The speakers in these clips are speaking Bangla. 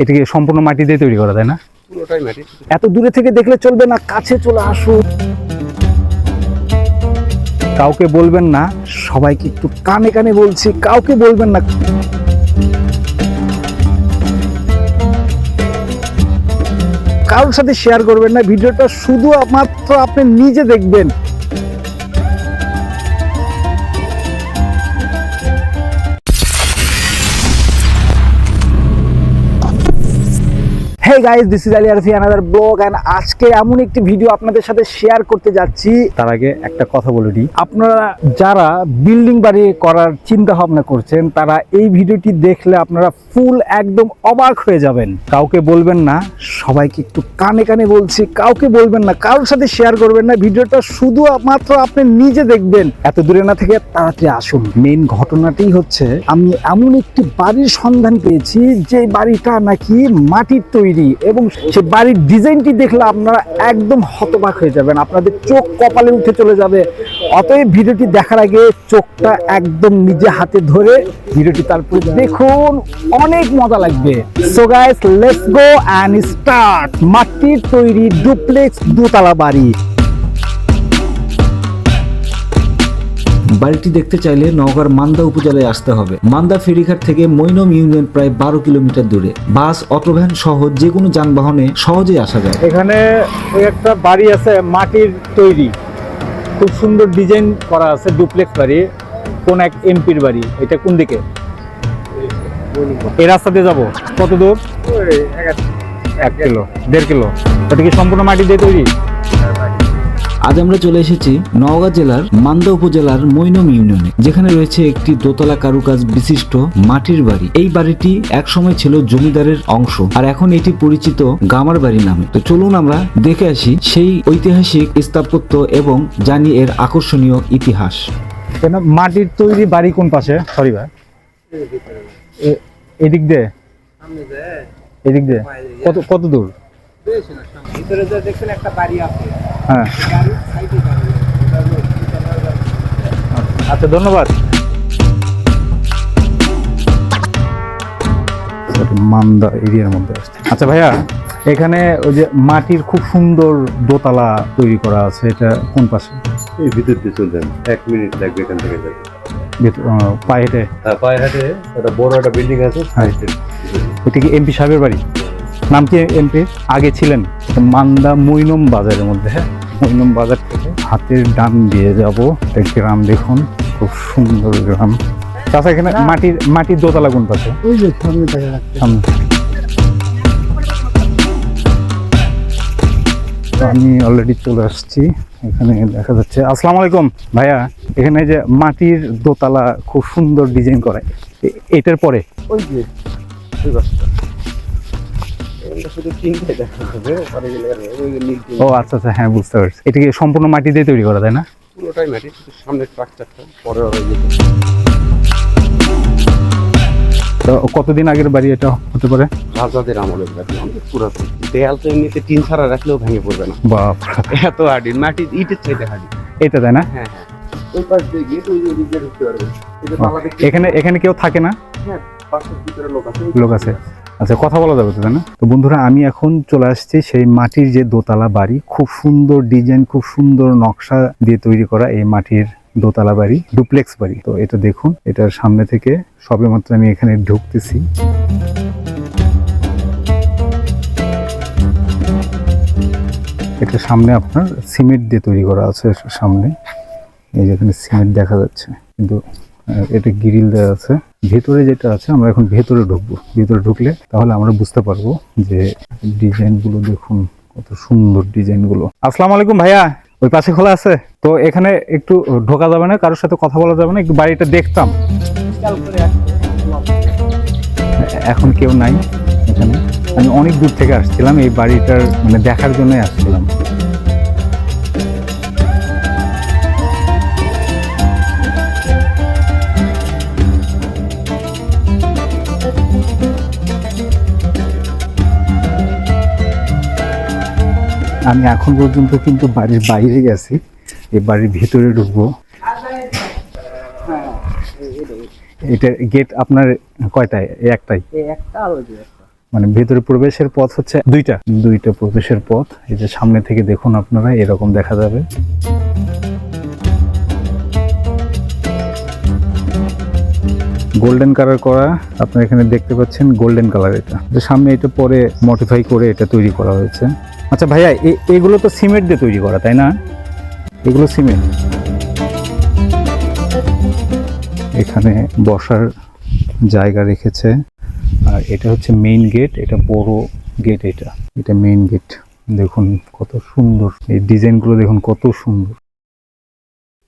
এটাকে সম্পূর্ণ মাটি দিয়ে তৈরি করা তাই না? পুরোটাই মাটি। এত দূরে থেকে দেখলে চলবে না কাছে চলে আসুন। কাউকে বলবেন না সবাইকে একটু কানে কানে বলছি কাউকে বলবেন না। কারোর সাথে শেয়ার করবেন না ভিডিওটা শুধু মাত্র আপনি নিজে দেখবেন। Hey guys this is Ali Arfi another blog and আজকে এমন একটি ভিডিও আপনাদের সাথে শেয়ার করতে যাচ্ছি। তার আগে একটা কথা বলে দিই। আপনারা যারা বিল্ডিং বাড়ি করার চিন্তা ভাবনা করছেন তারা এই ভিডিওটি দেখলে আপনারা ফুল একদম অবাক হয়ে যাবেন। কাউকে বলবেন না সবাইকে একটু কানে কানে বলছি কাউকে বলবেন না কারোর সাথে শেয়ার করবেন না। ভিডিওটা শুধু মাত্র আপনি নিজে দেখবেন। এত দূরে না থেকে তাড়াতাড়ি আসুন। মেইন ঘটনাটি হচ্ছে আমি এমন একটি বাড়ির সন্ধান পেয়েছি যে বাড়িটা নাকি মাটির তৈরি। এবং সে বাড়ির ডিজাইনটি দেখলে আপনারা একদম হতবাক হয়ে যাবেন। আপনাদের চোখ কপালে উঠে চলে যাবে। অতএব ভিডিওটি দেখার আগে চোখটা একদম নিজে হাতে ধরে ভিডিওটি তারপর দেখুন। অনেক মজা লাগবে। So guys let's go and start মাটির তৈরি ডুপ্লেক্স দোতলা বাড়ি। বাড়িটি দেখতে চাইলে নওগাঁর মান্দা উপজেলায় আসতে হবে। মান্দা ফেরিঘাট থেকে মৈনম ইউনিয়ন প্রায় বারো কিলোমিটার দূরে। বাস অটোভ্যান সহ যে কোনো যানবাহনে সহজেই আসা যায়। এখানে একটা বাড়ি আছে মাটির তৈরি। খুব সুন্দর ডিজাইন করা আছে ডুপ্লেক্স বাড়ি কোন এক এমপির বাড়ি। এটা কোন দিকে? এই রাস্তা দিয়ে যাব। কত দূর? এক কিলো দেড় কিলো। ওটা কি সম্পূর্ণ মাটি দিয়ে তৈরি? আজ আমরা চলে এসেছি নওগাঁ জেলার মান্দা উপজেলার মৈনম ইউনিয়নে যেখানে রয়েছে একটি দোতলা কারুকাজ বিশিষ্ট মাটির বাড়ি। এই বাড়িটি একসময় ছিল জমিদারের অংশ আর এখন এটি পরিচিত গামার বাড়ি নামে। তো চলুন আমরা দেখে আসি সেই ঐতিহাসিক স্থাপত্য এবং জানি এর আকর্ষণীয় ইতিহাস। কেন মাটির তৈরি বাড়ি কোন পাশে? সরি ভাই। এদিক দিয়ে? এদিক দিয়ে? কত কত দূর? ভিতরে দেখছেন একটা বাড়ি আছে। হ্যাঁ বাড়ির সাইডে বাড়ি ওটা হলো তিনতলার বাড়ি। আচ্ছা ধন্যবাদ। মান্দা এরিয়ার মধ্যে আসছে। আচ্ছা ভাইয়া এখানে ওই যে মাটির খুব সুন্দর দোতলা তৈরি করা আছে এটা কোন পাশে? এই ভিতর দিয়ে চলবেন এক মিনিট লাগবে এখান থেকে যাবে। পায়ে হেঁটে? আর পায়ে হাটে একটা বড় একটা বিল্ডিং আছে হ্যাঁ। এটা কি এমপি সাহেবের বাড়ি? নাম কি এমপি? আগে ছিলেন? মান্দা মৈনম বাজারের মধ্যে হ্যাঁ? মৈনম বাজার। থেকে হাতের ডান দিয়ে যাব। একটা গ্রাম দেখুন খুব সুন্দর গ্রাম। তাছাড়া এখানে মাটির মাটির দোতলা কোন পাশে সামনে তো আমি অলরেডি চলে আসছি এখানে দেখা যাচ্ছে। আসসালামু আলাইকুম। ভাইয়া এখানে যে মাটির দোতলা খুব সুন্দর ডিজাইন করে এটার পরে? ওই যে ও আচ্ছা আচ্ছা হ্যাঁ বুঝতে পারছি। এটা কি সম্পূর্ণ মাটি দিয়ে তৈরি করা তাই না? পুরোটাই মাটি পরে তো কতদিন আগের বাড়ি এটা হতে পারে? রাজাদের আমলের বাড়ি পুরাতন। দেয়াল তো এমনিতে টিন ছাড়া রাখলেও ভেঙে পড়বে না। বাপ এত হাডি মাটি ইটের চাইতে হাডি। এটা তাই না? হ্যাঁ হ্যাঁ। ওই পাশ দিয়ে গিয়ে ওই ওদিক ঢুকতে পারবে এখানে এখানে কেউ থাকে না? হ্যাঁ পাশের ভিতরে লোক আছে। লোক আছে। আচ্ছা কথা বলা যাবে তো তাই না? তো বন্ধুরা, আমি এখন চলে আসছি সেই মাটির যে দোতলা বাড়ি, খুব সুন্দর ডিজাইন, খুব সুন্দর নকশা দিয়ে তৈরি করা এই মাটির দোতলা বাড়ি, ডুপ্লেক্স বাড়ি। তো এটা দেখুন, এটার সামনে থেকে সবেমাত্র আমি এখানে ঢুকতেছি। এটা সামনে আপনার সিমেন্ট দিয়ে তৈরি করা আছে সামনে। এই যেখানে সিমেন্ট দেখা যাচ্ছে। কিন্তু এটা গ্রিল দেওয়া আছে। ভেতরে যেটা আছে, আমরা এখন ভেতরে ঢুকবো। ভেতরে ঢুকলে তাহলে আমরা বুঝতে পারব যে ডিজাইনগুলো দেখুন, কত সুন্দর ডিজাইনগুলো আসসালামু আলাইকুম ভাইয়া, ওই পাশে খোলা আছে? তো এখানে একটু ঢোকা যাবে না, কারোর সাথে কথা বলা যাবে না, একটু বাড়িটা দেখতাম। এখন কেউ নাই এখানে। আমি অনেক দূর থেকে আসছিলাম, এই বাড়িটার মানে দেখার জন্যই আসছিলাম। এখন পর্যন্ত কিন্তু বাড়ির বাইরে গেছি এই বাড়ির ভিতরে ঢুকবো। এটা গেট আপনার কয়টায়? একটাই মানে ভেতরে প্রবেশের পথ হচ্ছে দুইটা। দুইটা প্রবেশের পথ। এই যে সামনে থেকে দেখুন আপনারা এরকম দেখা যাবে। গোল্ডেন কালার করা আপনারা এখানে দেখতে পাচ্ছেন গোল্ডেন কালার এটা। যে সামনে এটা পরে মডিফাই করে এটা তৈরি করা হয়েছে। আচ্ছা ভাইয়া এগুলো তো সিমেন্ট দিয়ে তৈরি করা, তাই না? এগুলো সিমেন্ট। এখানে বসার জায়গা রেখেছে। আর এটা হচ্ছে মেইন গেট এটা বড় গেট এটা। এটা মেইন গেট দেখুন কত সুন্দর। এই ডিজাইনগুলো দেখুন কত সুন্দর।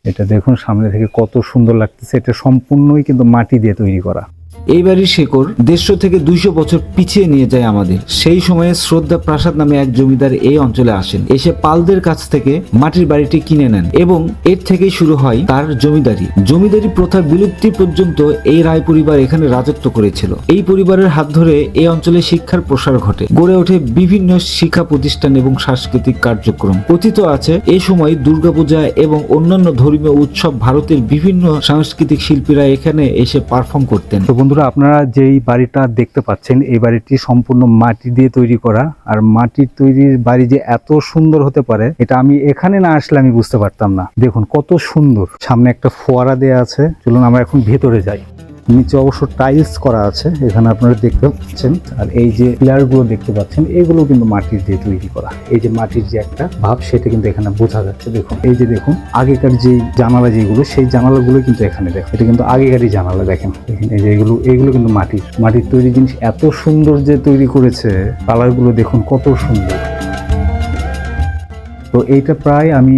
এটা দেখুন সামনে থেকে কত সুন্দর লাগতেছে। এটা সম্পূর্ণই কিন্তু মাটি দিয়ে তৈরি করা। এই বাড়ির শেকড় দেড়শো থেকে দুইশো বছর পিছিয়ে নিয়ে যায় আমাদের। সেই সময়ে শ্রদ্ধা প্রাসাদ নামে এক জমিদার এই অঞ্চলে আসেন। এসে পালদের কাছ থেকে মাটির বাড়িটি কিনে নেন এবং এর থেকেই শুরু হয় তার জমিদারি। জমিদারি প্রথা বিলুপ্তি পর্যন্ত এই রায় পরিবার এখানে রাজত্ব করেছিল। এই পরিবারের হাত ধরে এই অঞ্চলে শিক্ষার প্রসার ঘটে। গড়ে ওঠে বিভিন্ন শিক্ষা প্রতিষ্ঠান এবং সাংস্কৃতিক কার্যক্রম। কথিত আছে এই সময় দুর্গাপূজা এবং অন্যান্য ধর্মীয় উৎসব ভারতের বিভিন্ন সাংস্কৃতিক শিল্পীরা এখানে এসে পারফর্ম করতেন। বন্ধুরা, আপনারা যেই বাড়িটা দেখতে পাচ্ছেন, এই বাড়িটি সম্পূর্ণ মাটি দিয়ে তৈরি করা। আর মাটির তৈরির বাড়ি যে এত সুন্দর হতে পারে, এটা আমি এখানে না আসলে আমি বুঝতে পারতাম না। দেখুন, কত সুন্দর। সামনে একটা ফোয়ারা দেয়া আছে। চলুন আমরা এখন ভেতরে যাই। নিচে অবশ্য টাইলস করা আছে, এখানে আপনারা দেখতে পাচ্ছেন, আর এই যে পিলারগুলো দেখতে পাচ্ছেন, এগুলো কিন্তু মাটির দিয়ে তৈরি করা। এই যে মাটির যে একটা ভাব, সেটা কিন্তু এখানে বোঝা যাচ্ছে, দেখুন। এই যে দেখুন, আগেকার যে জানালা যেগুলো, সেই জানালাগুলো কিন্তু এখানে দেখুন। এটা কিন্তু আগেকারই জানালা, দেখেন। দেখেন, এই যে এগুলো এগুলো কিন্তু মাটির। মাটির তৈরি জিনিস এত সুন্দর যে তৈরি করেছে কালারগুলো দেখুন কত সুন্দর। তো এইটা প্রায় আমি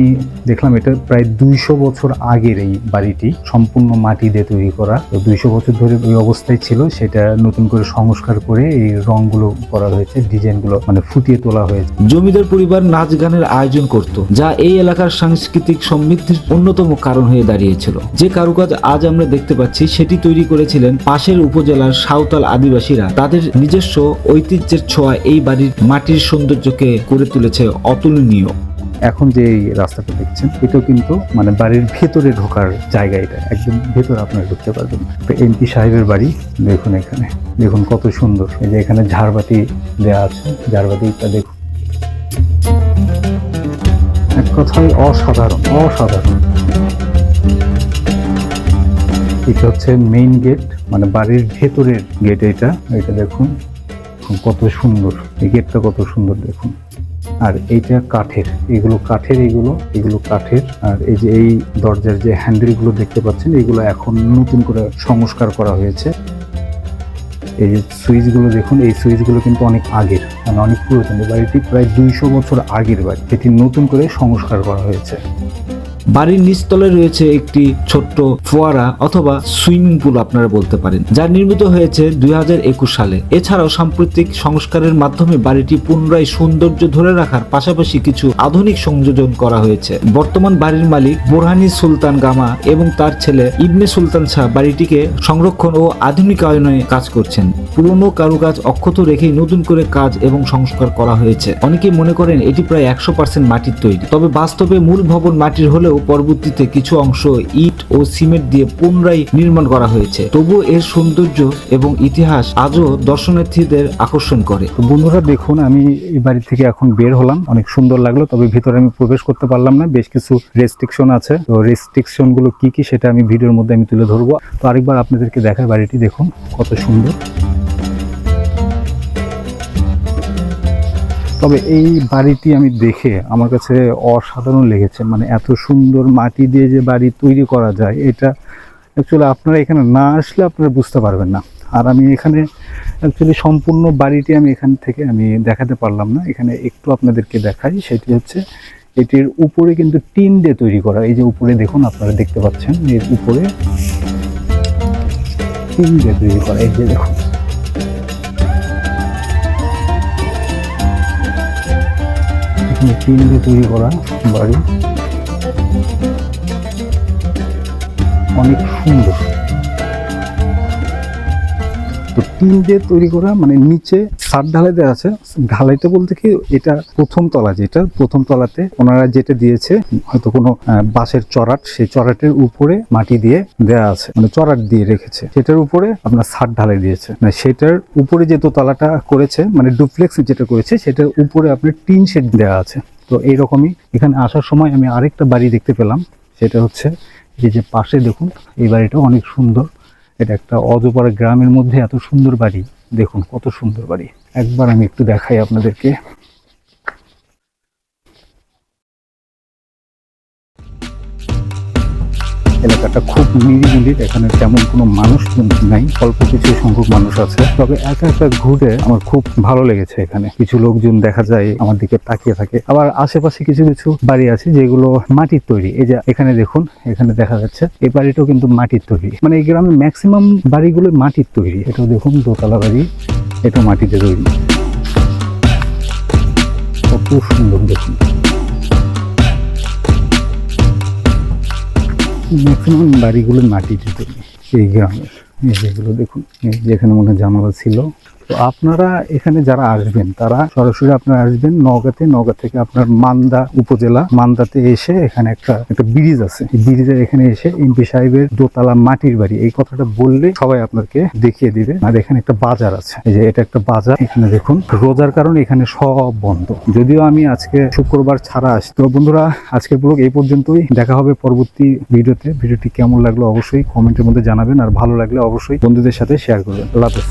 দেখলাম এটা প্রায় দুইশো বছর আগের এই বাড়িটি, সম্পূর্ণ মাটি দিয়ে তৈরি করা। তো দুইশো বছর ধরে ওই অবস্থায় ছিল, সেটা নতুন করে সংস্কার করে এই রংগুলো করা হয়েছে, ডিজাইনগুলো মানে ফুটিয়ে তোলা হয়েছে। জমিদার পরিবার নাচ গানের আয়োজন করত, যা এই এলাকার সাংস্কৃতিক সমৃদ্ধির অন্যতম কারণ হয়ে দাঁড়িয়েছিল। যে কারুকাজ আজ আমরা দেখতে পাচ্ছি, সেটি তৈরি করেছিলেন পাশের উপজেলার সাঁওতাল আদিবাসীরা। তাদের নিজস্ব ঐতিহ্যের ছোঁয়া এই বাড়ির মাটির সৌন্দর্যকে করে তুলেছে অতুলনীয়। এখন যে রাস্তাটা দেখছেন, এটাও কিন্তু মানে বাড়ির ভেতরে ঢোকার জায়গা এটা। একদম ভেতরে আপনারা ঢুকতে পারবেন। তো এমপি সাহেবের বাড়ি, দেখুন এখানে। দেখুন কত সুন্দর। এই যে এখানে ঝাড়বাতি দেওয়া আছে। ঝাড়বাতিটা দেখুন। এক কথায় অসাধারণ অসাধারণ। এটা হচ্ছে মেইন গেট মানে বাড়ির ভেতরের গেট এটা। এটা দেখুন, কত সুন্দর। এই গেটটা কত সুন্দর দেখুন। আর এইটা কাঠের, এগুলো কাঠের, এগুলো এগুলো কাঠের। আর এই যে এই দরজার যে হ্যান্ডেলগুলো দেখতে পাচ্ছেন, এগুলো এখন নতুন করে সংস্কার করা হয়েছে। এই যে সুইচগুলো দেখুন, এই সুইচগুলো কিন্তু অনেক আগের মানে অনেক পুরাতন। বাড়িটি প্রায় দুইশো বছর আগের বাড়ি। এটি নতুন করে সংস্কার করা হয়েছে। বাড়ির নিচতলে রয়েছে একটি ছোট্ট ফোয়ারা অথবা সুইমিং পুল আপনারা বলতে পারেন, যা নির্মিত হয়েছে দুই সালে। এছাড়াও সাম্প্রতিক সংস্কারের মাধ্যমে বাড়িটি পুনরায় সৌন্দর্য ধরে রাখার পাশাপাশি কিছু আধুনিক সংযোজন করা হয়েছে। বর্তমান বাড়ির মালিক বোরহানি সুলতান গামা এবং তার ছেলে ইবনে সুলতান শাহ বাড়িটিকে সংরক্ষণ ও আধুনিকায়নে কাজ করছেন। পুরনো কারুকাজ অক্ষত রেখেই নতুন করে কাজ এবং সংস্কার করা হয়েছে। অনেকে মনে করেন এটি প্রায় একশো পার্সেন্ট মাটির তৈরি। তবে বাস্তবে মূল ভবন মাটির হলেও পরবর্তীতে কিছু অংশ ইট ও সিমেন্ট দিয়ে পুনরায় নির্মাণ করা হয়েছে। তবুও এর সৌন্দর্য এবং ইতিহাস আজও দর্শনার্থীদের আকর্ষণ করে। বন্ধুরা, দেখুন, আমি এই বাড়ি থেকে এখন বের হলাম। অনেক সুন্দর লাগল, তবে ভিতরে আমি প্রবেশ করতে পারলাম না। বেশ কিছু রেস্ট্রিকশন আছে। তো রেস্ট্রিকশনগুলো কি কি সেটা আমি ভিডিওর মধ্যে আমি তুলে ধরবো। তো আরেকবার আপনাদেরকে দেখার বাড়িটি দেখুন, কত সুন্দর। তবে এই বাড়িটি আমি দেখে আমার কাছে অসাধারণ লেগেছে। মানে এত সুন্দর মাটি দিয়ে যে বাড়ি তৈরি করা যায়, এটা অ্যাকচুয়ালি আপনারা এখানে না আসলে আপনারা বুঝতে পারবেন না। আর আমি এখানে অ্যাকচুয়ালি সম্পূর্ণ বাড়িটি আমি এখান থেকে আমি দেখাতে পারলাম না। এখানে একটু আপনাদেরকে দেখাই, সেটি হচ্ছে এটির উপরে কিন্তু টিন দিয়ে তৈরি করা। এই যে উপরে দেখুন, আপনারা দেখতে পাচ্ছেন, এর উপরে টিন দিয়ে তৈরি করা। এই যে দেখুন টিন দিয়ে তৈরি করা বাড়ি। অনেক সুন্দর। টিন দিয়ে তৈরি করা মানে নিচে সাত ঢালাই দেওয়া আছে। ঢালাইতে বলতে কি, এটা প্রথম তলা যেটা, প্রথম তলাতে ওনারা যেটা দিয়েছে, হয়তো কোনো বাঁশের চড়াট, সেই চড়াটের উপরে মাটি দিয়ে দেয়া আছে মানে চড়াট দিয়ে রেখেছে। সেটার উপরে আপনার ছাদ ঢালাই দিয়েছে। মানে সেটার উপরে যে দোতলাটা করেছে মানে ডুপ্লেক্স যেটা করেছে, সেটার উপরে আপনার টিন শেড দেওয়া আছে। তো এইরকমই এখানে আসার সময় আমি আরেকটা বাড়ি দেখতে পেলাম, সেটা হচ্ছে এই যে পাশে দেখুন, এই বাড়িটা অনেক সুন্দর। এটা একটা অজপাড়া গ্রামের মধ্যে এত সুন্দর বাড়ি। দেখুন কত সুন্দর বাড়ি। একবার আমি একটু দেখাই আপনাদেরকে। এলাকাটা খুব নিরিবিলি, এখানে তেমন কোনো মানুষ নাই, অল্প কিছু সংখ্যক মানুষ আছে। তবে একা একা ঘুরে আমার খুব ভালো লেগেছে এখানে। কিছু লোকজন দেখা যায়, আমার দিকে তাকিয়ে থাকে। আবার আশেপাশে কিছু কিছু বাড়ি আছে যেগুলো মাটির তৈরি। এই যে এখানে দেখুন, এখানে দেখা যাচ্ছে এই বাড়িটাও কিন্তু মাটির তৈরি। মানে এই গ্রামে ম্যাক্সিমাম বাড়িগুলো মাটির তৈরি। এটাও দেখুন, দোতলা বাড়ি এটা মাটিতে তৈরি। কত সুন্দর দেখুন। ম্যাক্সিমাম বাড়িগুলো মাটি তৈরি এই গ্রামের। এই যেগুলো দেখুন যেখানে মনে জানালা ছিল। তো আপনারা এখানে যারা আসবেন, তারা সরাসরি আপনারা আসবেন নওগাঁতে। নওগাঁ থেকে আপনার মান্দা উপজেলা, মান্দাতে এসে এখানে একটা একটা ব্রিজ আছে। ব্রিজের এখানে এসে এমপি সাহেবের দোতলা মাটির বাড়ি, এই কথাটা বললে সবাই আপনাকে দেখিয়ে দিবে। আর এখানে একটা বাজার আছে। এই যে এটা একটা বাজার। এখানে দেখুন, রোজার কারণে এখানে সব বন্ধ। যদিও আমি আজকে শুক্রবার ছাড়া আসি। তো বন্ধুরা, আজকের ব্লগ এই পর্যন্তই। দেখা হবে পরবর্তী ভিডিওতে। ভিডিওটি কেমন লাগল অবশ্যই কমেন্টের মধ্যে জানাবেন। আর ভালো লাগলে অবশ্যই বন্ধুদের সাথে শেয়ার করবেন। আল্লাহ হাফেজ।